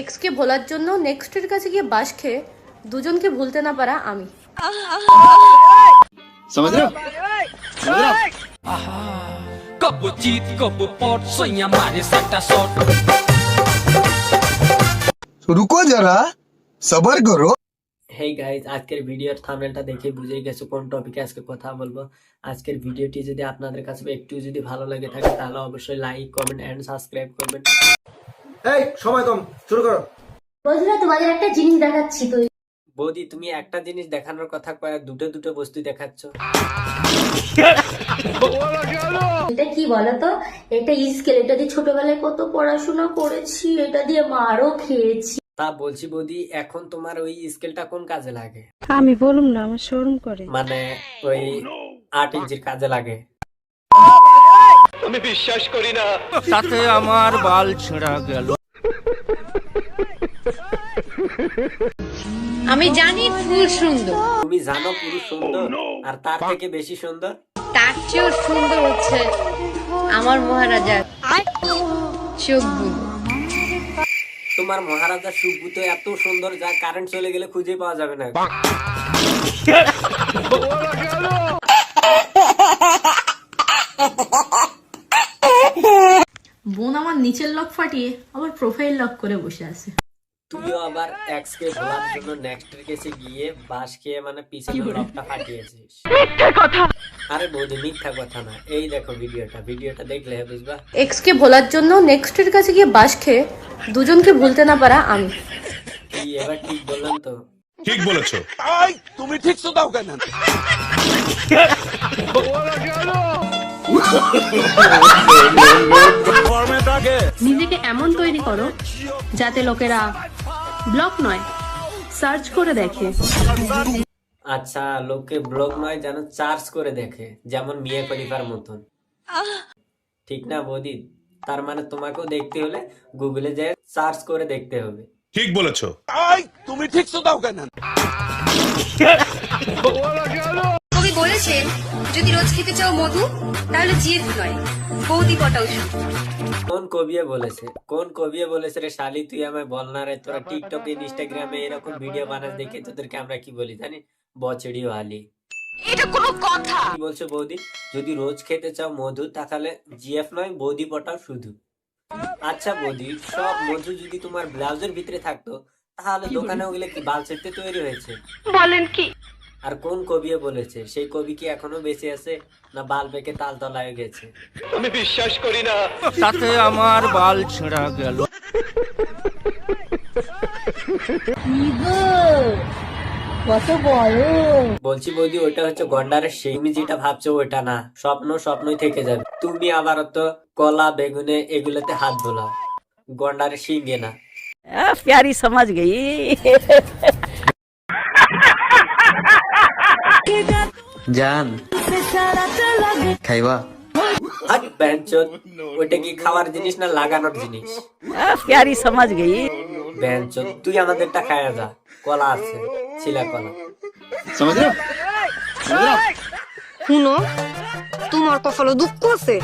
এক্সকে ভোলার জন্য নেক্সটের কাছে গিয়ে বাস খেয়ে দুজনকে ভুলতে না পারা আমি। রুকো যারা সবার করো। হেই গাইজ আজকের ভিডিওর থামেলটা দেখে বুঝে গেছো কোন টপিকে আজকে কথা বলব। আজকের ভিডিওটি যদি আপনাদের কাছে একটু যদি ভালো লাগে থাকে তাহলে অবশ্যই লাইক কমেন্ট অ্যান্ড সাবস্ক্রাইব করবেন। এই সময় কম শুরু করো। বন্ধুরা তোমাদের একটা জিনিস দেখাচ্ছি তো বৌদি তুমি একটা জিনিস দেখানোর কথা কয়ে দুটো দুটো বস্তু দেখাচ্ছ। এটা কি বলতো? এটা স্কেল এটা দিয়ে ছোটবেলায় কত পড়াশোনা করেছি এটা দিয়ে মারও খেয়েছি। তা বলছি বৌদি এখন তোমার ওই স্কেলটা কোন কাজে লাগে? আমি বলুম না আমার শোরুম করে। মানে ওই আট ইঞ্চির কাজে লাগে। আমি বিশ্বাস করি না। তাতে আমার বাল ছেঁড়া গেল। আমি জানি ফুল সুন্দর। তুমি জানো পুরুষ সুন্দর? আর তার থেকে বেশি সুন্দর? তার চেয়েও সুন্দর হচ্ছে আমার মহারাজার চোখগুলো তোমার মহারাজা সুব্বু তো এত সুন্দর যা কারেন্ট চলে গেলে খুঁজে পাওয়া যাবে না। বোন আমার নিচের লক ফাটিয়ে আমার প্রোফাইল লক করে বসে আছে। তুইও আবার এক্সকে ভোলার জন্য নেক্সটের কেসে গিয়ে বাস খেয়ে মানে পিছনের লকটা ফাটিয়েছিস। কথা! আরে বৌদি মিথ্যা কথা না। এই দেখো ভিডিওটা ভিডিওটা দেখলে বুঝবা? এক্সকে ভোলার জন্য নেক্সটের কাছে গিয়ে বাস খেয়ে দুজনকে ভুলতে না পারা আমি। কি এবার ঠিক বললাম তো। ঠিক বলেছ। তুমি ঠিক তো দাও কেন? নিজেকে এমন তৈরি করো যাতে লোকেরা ব্লক নয়। সার্চ করে দেখে। আচ্ছা লোকে ব্লক নয় যেন চার্জ করে দেখে যেমন মিয়ে খলিফার মতন। ঠিক না বৌদি? তার মানে তোমাকেও দেখতে হলে গুগলে যে সার্চ করে দেখতে হবে। ঠিক বলেছ। তুমি ঠিক শুধু কেন? বলেছেন যদি রোজ খেতে চাও মধু তাহলে জিএফ নয় বৌদি পটাও শুধু। কোন কবিয়ে বলেছে? কোন কবিয়ে বলেছে রে শালি তুই আমায় বল না রে তোরা টিকটকে ইনস্টাগ্রামে এরকম ভিডিও বানাস দেখে তোদেরকে আমরা কি বলি জানি বচড়ি আলি এটা কোনো কথা। কি বলছো বৌদি? যদি রোজ খেতে চাও মধু তাহলে জিএফ নয় বৌদি পটাও শুধু। আচ্ছা বৌদি সব মধু যদি তোমার ব্লাউজের ভিতরে থাকতো তাহলে দোকানে ওগুলো কি বাল ছেড়তে তৈরি হয়েছে? বলেন কি? আর কোন কবিয়ে বলেছে? সেই কবি কি এখনও বেঁচে আছে না বাল পেকে তাল তলায় গেছে? আমি বিশ্বাস করি না। সাথে আমার বাল ছেঁড়া গেল। বলছি বৌদি ওইটা হচ্ছে গন্ডারের সেই। তুমি যেটা ভাবছ ওটা না। স্বপ্ন স্বপ্নই থেকে যাবে। তুমি আবার তো কলা বেগুনে এগুলোতে হাত বোলাও। গন্ডারের শিঙ্গে না। প্যারি সমাজ গই। জান। খাইবা? আরে ব্যাঞ্চোদ ওটা কি খাওয়ার জিনিস না লাগানোর জিনিস? প্যারি সমাজ গেই। ব্যাঞ্চোদ তুই আমাদেরটা খায়া যা। কলা আছে ছিলা কলা। সমাজ শুনো তোমার কপালে দুঃখ আছে।